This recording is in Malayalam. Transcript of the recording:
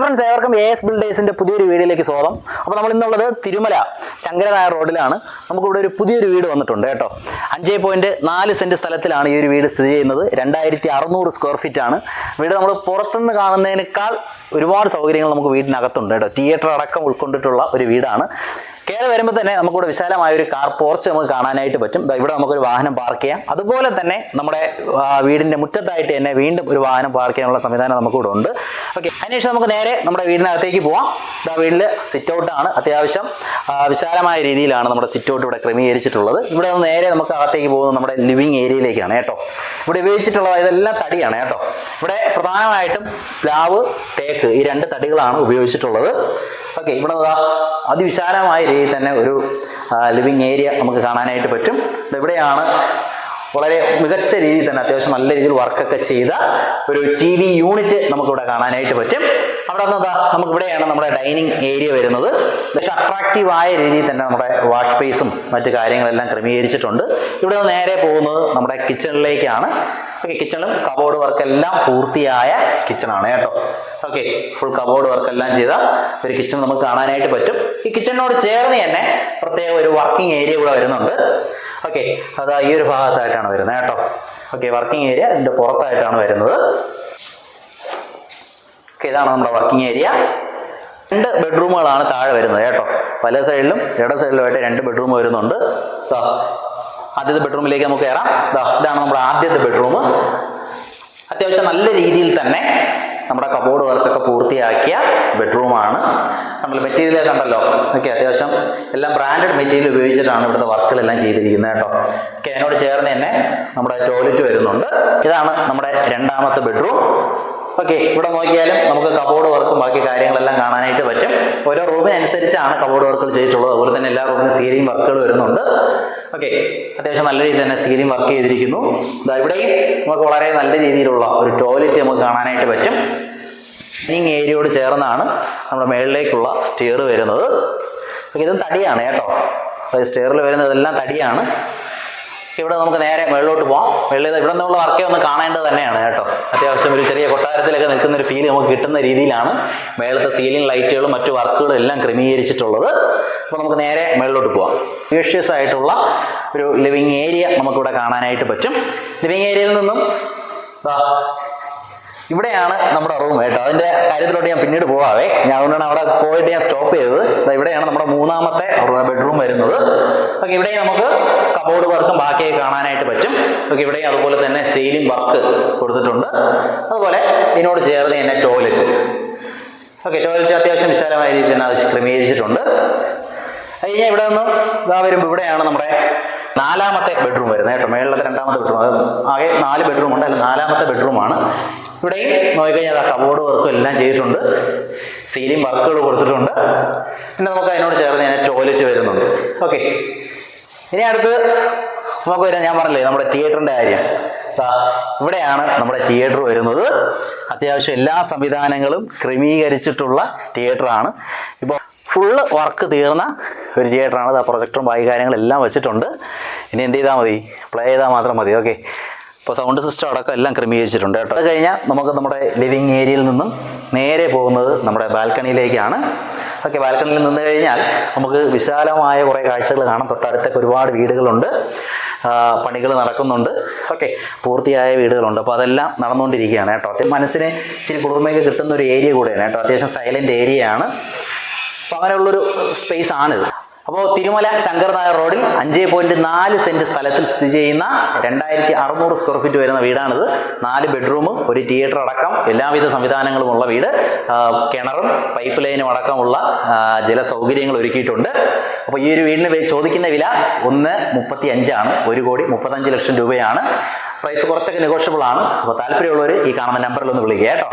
ഫ്രണ്ട്സ് ഏവർക്കും എ എസ് ബിൽഡേഴ്സിന്റെ പുതിയൊരു വീഡിയോയിലേക്ക് സ്വാഗതം. അപ്പോൾ നമ്മൾ ഇന്നുള്ളത് തിരുമല ശങ്കരനായ റോഡിലാണ്. നമുക്കിവിടെ ഒരു പുതിയൊരു വീട് വന്നിട്ടുണ്ട് കേട്ടോ. അഞ്ച് പോയിന്റ് നാല് സെന്റ് സ്ഥലത്തിലാണ് ഈ ഒരു വീട് സ്ഥിതി ചെയ്യുന്നത്. രണ്ടായിരത്തി അറുന്നൂറ് സ്ക്വയർ ഫീറ്റ് ആണ്. വീട് നമ്മൾ പുറത്തുനിന്ന് കാണുന്നതിനേക്കാൾ ഒരുപാട് സൗകര്യങ്ങൾ നമുക്ക് വീടിനകത്തുണ്ട് കേട്ടോ. തിയേറ്റർ അടക്കം ഉൾക്കൊണ്ടിട്ടുള്ള ഒരു വീടാണ്. കയറി വരുമ്പോൾ തന്നെ നമുക്കിവിടെ വിശാലമായ ഒരു കാർ പോർച്ച് നമുക്ക് കാണാനായിട്ട് പറ്റും. ഇവിടെ നമുക്കൊരു വാഹനം പാർക്ക് ചെയ്യാം. അതുപോലെ തന്നെ നമ്മുടെ വീടിന്റെ മുറ്റത്തായിട്ട് തന്നെ വീണ്ടും ഒരു വാഹനം പാർക്ക് ചെയ്യാനുള്ള സംവിധാനം നമുക്കിവിടെ ഉണ്ട്. ഓക്കെ അതിനുശേഷം നമുക്ക് നേരെ നമ്മുടെ വീടിനകത്തേക്ക് പോവാം. ഇതാ വീട്ടിൽ സിറ്റ് ഔട്ടാണ് അത്യാവശ്യം വിശാലമായ രീതിയിലാണ് നമ്മുടെ സിറ്റ് ഔട്ട് ഇവിടെ ക്രമീകരിച്ചിട്ടുള്ളത്. ഇവിടെ നിന്ന് നേരെ നമുക്ക് അകത്തേക്ക് പോകുന്നത് നമ്മുടെ ലിവിങ് ഏരിയയിലേക്കാണ് കേട്ടോ. ഇവിടെ ഉപയോഗിച്ചിട്ടുള്ളത് ഇതെല്ലാം തടിയാണ് കേട്ടോ. ഇവിടെ പ്രധാനമായിട്ടും പ്ലാവ് തേക്ക് ഈ രണ്ട് തടികളാണ് ഉപയോഗിച്ചിട്ടുള്ളത്. ഓക്കെ ഇവിടെ ദാ അതിവിശാലമായ രീതിയിൽ തന്നെ ഒരു ലിവിങ് ഏരിയ നമുക്ക് കാണാനായിട്ട് പറ്റും. ഇവിടെയാണ് വളരെ മികച്ച രീതിയിൽ തന്നെ അത്യാവശ്യം നല്ല രീതിയിൽ വർക്കൊക്കെ ചെയ്ത ഒരു ടി വി യൂണിറ്റ് നമുക്കിവിടെ കാണാനായിട്ട് പറ്റും. അവിടെ നിന്ന് നമുക്കിവിടെയാണ് നമ്മുടെ ഡൈനിങ് ഏരിയ വരുന്നത്. പക്ഷേ അട്രാക്റ്റീവ് ആയ രീതിയിൽ തന്നെ നമ്മുടെ വാഷ് സ്പേസും മറ്റു കാര്യങ്ങളെല്ലാം ക്രമീകരിച്ചിട്ടുണ്ട്. ഇവിടെ നേരെ പോകുന്നത് നമ്മുടെ കിച്ചണിലേക്കാണ് ഓക്കെ കിച്ചണും കബോർഡ് വർക്കെല്ലാം പൂർത്തിയായ കിച്ചണാണ് കേട്ടോ. ഓക്കെ ഫുൾ കബോർഡ് വർക്കെല്ലാം ചെയ്ത ഒരു കിച്ചൺ നമുക്ക് കാണാനായിട്ട് പറ്റും. ഈ കിച്ചണിനോട് ചേർന്ന് തന്നെ പ്രത്യേക ഒരു വർക്കിംഗ് ഏരിയ കൂടെ വരുന്നുണ്ട്. ഓക്കെ അത് ഈ ഒരു ഭാഗത്തായിട്ടാണ് വരുന്നത് കേട്ടോ. ഓക്കെ വർക്കിംഗ് ഏരിയ ഇതിന്റെ പുറത്തായിട്ടാണ് വരുന്നത്. ഓക്കെ ഇതാണ് നമ്മുടെ വർക്കിംഗ് ഏരിയ രണ്ട് ബെഡ്റൂമുകളാണ് താഴെ വരുന്നത് കേട്ടോ. പല സൈഡിലും ഇട സൈഡിലുമായിട്ട് രണ്ട് ബെഡ്റൂം വരുന്നുണ്ട്. ആദ്യത്തെ ബെഡ്റൂമിലേക്ക് നമുക്ക് കയറാം ഇതാണ് നമ്മുടെ ആദ്യത്തെ ബെഡ്റൂം അത്യാവശ്യം നല്ല രീതിയിൽ തന്നെ നമ്മുടെ കബോർഡ് വർക്കൊക്കെ പൂർത്തിയാക്കിയ ബെഡ്റൂമാണ് നമ്മൾ മെറ്റീരിയൽ കണ്ടല്ലോ. ഓക്കെ അത്യാവശ്യം എല്ലാം ബ്രാൻഡഡ് മെറ്റീരിയൽ ഉപയോഗിച്ചിട്ടാണ് ഇവിടുത്തെ വർക്കുകളെല്ലാം ചെയ്തിരിക്കുന്നത് കേട്ടോ. ഓക്കെ അതിനോട് ചേർന്ന് തന്നെ നമ്മുടെ ടോയ്ലറ്റ് വരുന്നുണ്ട്. ഇതാണ് നമ്മുടെ രണ്ടാമത്തെ ബെഡ്റൂം ഓക്കെ ഇവിടെ നോക്കിയാലും നമുക്ക് കബോർഡ് വർക്കും ബാക്കി കാര്യങ്ങളെല്ലാം കാണാനായിട്ട് പറ്റും. ഓരോ റൂമിനനുസരിച്ചാണ് കബോർഡ് വർക്കുകൾ ചെയ്തിട്ടുള്ളത്. അതുപോലെ തന്നെ എല്ലാ റൂമിനും സീലിംഗ് വർക്കുകൾ വരുന്നുണ്ട്. ഓക്കെ അത്യാവശ്യം നല്ല രീതിയിൽ തന്നെ സീലിംഗ് വർക്ക് ചെയ്തിരിക്കുന്നു. ഇവിടെയും നമുക്ക് വളരെ നല്ല രീതിയിലുള്ള ഒരു ടോയ്ലറ്റ് നമുക്ക് കാണാനായിട്ട് പറ്റും. ഡൈനിങ് ഏരിയയോട് ചേർന്നാണ് നമ്മുടെ മേളിലേക്കുള്ള സ്റ്റെയർ വരുന്നത്. ഓക്കെ ഇതും തടിയാണ് കേട്ടോ. സ്റ്റെയറിൽ വരുന്നതെല്ലാം തടിയാണ്. ഇവിടെ നമുക്ക് നേരെ മുകളിലോട്ട് പോകാം മേളിൽ ഇവിടെ നിന്നുള്ള വർക്കേ ഒന്ന് കാണേണ്ടത് തന്നെയാണ് കേട്ടോ. അത്യാവശ്യം ഒരു ചെറിയ കൊട്ടാരത്തിലൊക്കെ നിൽക്കുന്ന ഒരു ഫീൽ നമുക്ക് കിട്ടുന്ന രീതിയിലാണ് മേളത്തെ സീലിംഗ് ലൈറ്റുകളും മറ്റു വർക്കുകളും എല്ലാം ക്രമീകരിച്ചിട്ടുള്ളത്. അപ്പോൾ നമുക്ക് നേരെ മുകളിലോട്ട് പോവാം. സ്പേഷ്യസ് ആയിട്ടുള്ള ഒരു ലിവിങ് ഏരിയ നമുക്കിവിടെ കാണാനായിട്ട് പറ്റും. ലിവിങ് ഏരിയയിൽ നിന്നും ഇവിടെയാണ് നമ്മുടെ റൂം കേട്ടോ. അതിന്റെ കാര്യത്തിലോട്ട് ഞാൻ പിന്നീട് പോവാവേ. ഞാൻ അതുകൊണ്ടാണ് അവിടെ പോയിട്ട് ഞാൻ സ്റ്റോപ്പ് ചെയ്തത്. ഇവിടെയാണ് നമ്മുടെ മൂന്നാമത്തെ ബെഡ്റൂം വരുന്നത്. ഓക്കെ ഇവിടെ നമുക്ക് കബോർഡ് വർക്കും ബാക്കിയായി കാണാനായിട്ട് പറ്റും. ഓക്കെ ഇവിടെ അതുപോലെ തന്നെ സീലിംഗ് വർക്ക് കൊടുത്തിട്ടുണ്ട്. അതുപോലെ ഇതിനോട് ചേർന്ന് തന്നെ ടോയ്ലറ്റ് ഓക്കെ ടോയ്ലറ്റ് അത്യാവശ്യം വിശാലമായ രീതിയിൽ തന്നെ ക്രമീകരിച്ചിട്ടുണ്ട്. കഴിഞ്ഞാൽ ഇവിടെ നിന്ന് ഇതാ വരുമ്പോൾ ഇവിടെയാണ് നമ്മുടെ നാലാമത്തെ ബെഡ്റൂം വരുന്നത് കേട്ടോ. മേളിലത്തെ രണ്ടാമത്തെ ബെഡ്റൂം അത് ആകെ നാല് ബെഡ്റൂം ഉണ്ട്. അതിൽ നാലാമത്തെ ബെഡ്റൂമാണ് ഇവിടെയും നോക്കിക്കഴിഞ്ഞാൽ ആ കബോർഡ് വർക്കും എല്ലാം ചെയ്തിട്ടുണ്ട്. സീലിംഗ് വർക്കുകൾ കൊടുത്തിട്ടുണ്ട്. പിന്നെ നമുക്ക് അതിനോട് ചേർന്ന് ഞാൻ ടോയ്ലറ്റ് വരുന്നുണ്ട്. ഓക്കെ ഇനി അടുത്ത് നമുക്ക് വരാം. ഞാൻ പറഞ്ഞില്ലേ നമ്മുടെ തിയേറ്ററിന്റെ കാര്യം. ഇവിടെയാണ് നമ്മുടെ തിയേറ്റർ വരുന്നത്. അത്യാവശ്യം എല്ലാ സംവിധാനങ്ങളും ക്രമീകരിച്ചിട്ടുള്ള തിയേറ്ററാണ് ഇപ്പോൾ ഫുള്ള് വർക്ക് തീർന്ന ഒരു തിയേറ്ററാണ് ആ പ്രൊജക്ടറും ബാക്കി കാര്യങ്ങളെല്ലാം വെച്ചിട്ടുണ്ട്. ഇനി എന്ത് ചെയ്താൽ മതി? പ്ലേ ചെയ്താൽ മാത്രം മതി. ഓക്കെ ഇപ്പോൾ സൗണ്ട് സിസ്റ്റം അടക്കം എല്ലാം ക്രമീകരിച്ചിട്ടുണ്ട് കേട്ടോ. അത് കഴിഞ്ഞാൽ നമുക്ക് നമ്മുടെ ലിവിങ് ഏരിയയിൽ നിന്നും നേരെ പോകുന്നത് നമ്മുടെ ബാൽക്കണിയിലേക്കാണ്. ഓക്കെ ബാൽക്കണിയിൽ നിന്ന് കഴിഞ്ഞാൽ നമുക്ക് വിശാലമായ കുറേ കാഴ്ചകൾ കാണാം. തൊട്ടടുത്തൊക്കെ ഒരുപാട് വീടുകളുണ്ട്. പണികൾ നടക്കുന്നുണ്ട്. ഓക്കെ പൂർത്തിയായ വീടുകളുണ്ട്. അപ്പോൾ അതെല്ലാം നടന്നുകൊണ്ടിരിക്കുകയാണ് കേട്ടോ. അത്യാവശ്യം മനസ്സിന് ഇച്ചിരി കുളിർമയൊക്കെ കിട്ടുന്ന ഒരു ഏരിയ കൂടെയാണ് കേട്ടോ. അത്യാവശ്യം സൈലന്റ് ഏരിയയാണ് അപ്പോൾ അങ്ങനെയുള്ളൊരു സ്പേസ് ആണിത്. അപ്പോൾ തിരുമല ശങ്കർ നായർ റോഡിൽ അഞ്ച് പോയിന്റ് നാല് സെന്റ് സ്ഥലത്തിൽ സ്ഥിതി ചെയ്യുന്ന രണ്ടായിരത്തി അറുന്നൂറ് സ്ക്വയർ ഫീറ്റ് വരുന്ന വീടാണിത്. നാല് ബെഡ്റൂമും ഒരു തിയേറ്റർ അടക്കം എല്ലാവിധ സംവിധാനങ്ങളുമുള്ള വീട്. കിണറും പൈപ്പ് ലൈനും അടക്കമുള്ള ജല ജലസൗകര്യങ്ങൾ ഒരുക്കിയിട്ടുണ്ട്. അപ്പോൾ ഈ ഒരു വീടിന് ചോദിക്കുന്ന വില ഒന്ന് മുപ്പത്തി അഞ്ചാണ് ഒരു കോടി മുപ്പത്തഞ്ച് ലക്ഷം രൂപയാണ്. പ്രൈസ് കുറച്ചൊക്കെ നെഗോഷ്യബിൾ ആണ്. അപ്പോൾ താല്പര്യമുള്ളവർ ഈ കാണുന്ന നമ്പറിൽ ഒന്ന് വിളിക്കുക കേട്ടോ.